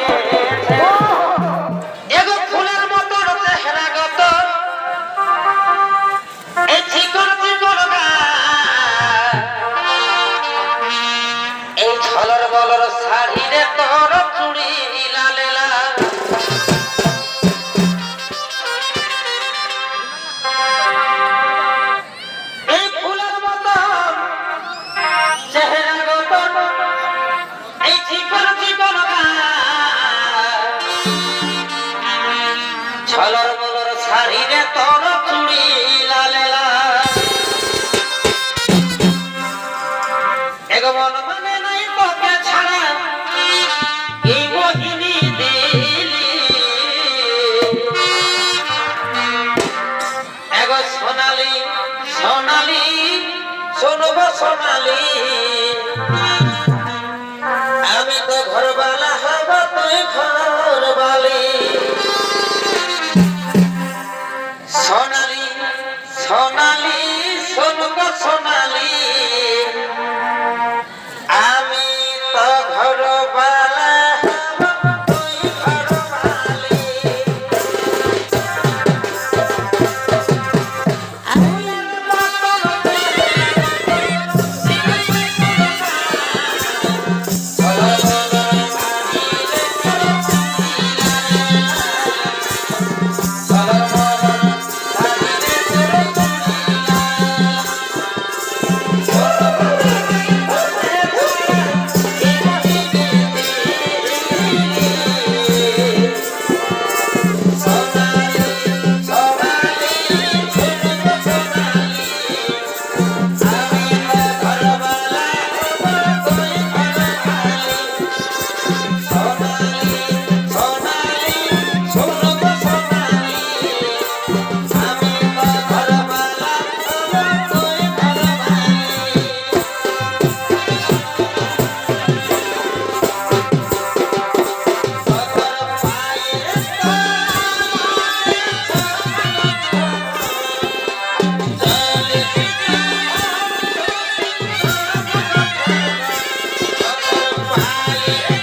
ধরেছে এগো ফুলের মতো চেহারা গত। এই চিকন চিকন এই ছলর বলর শাড়ি রে তোর ছলর বলর শাড়িরে তোর চুড়ি লালে লাল। এগো মানে নাই তোকে ছাড়া। এই মোহিনী দিলি। এগো সোনালি সোনালি, শোনব সোনালি। সোনালি Yeah.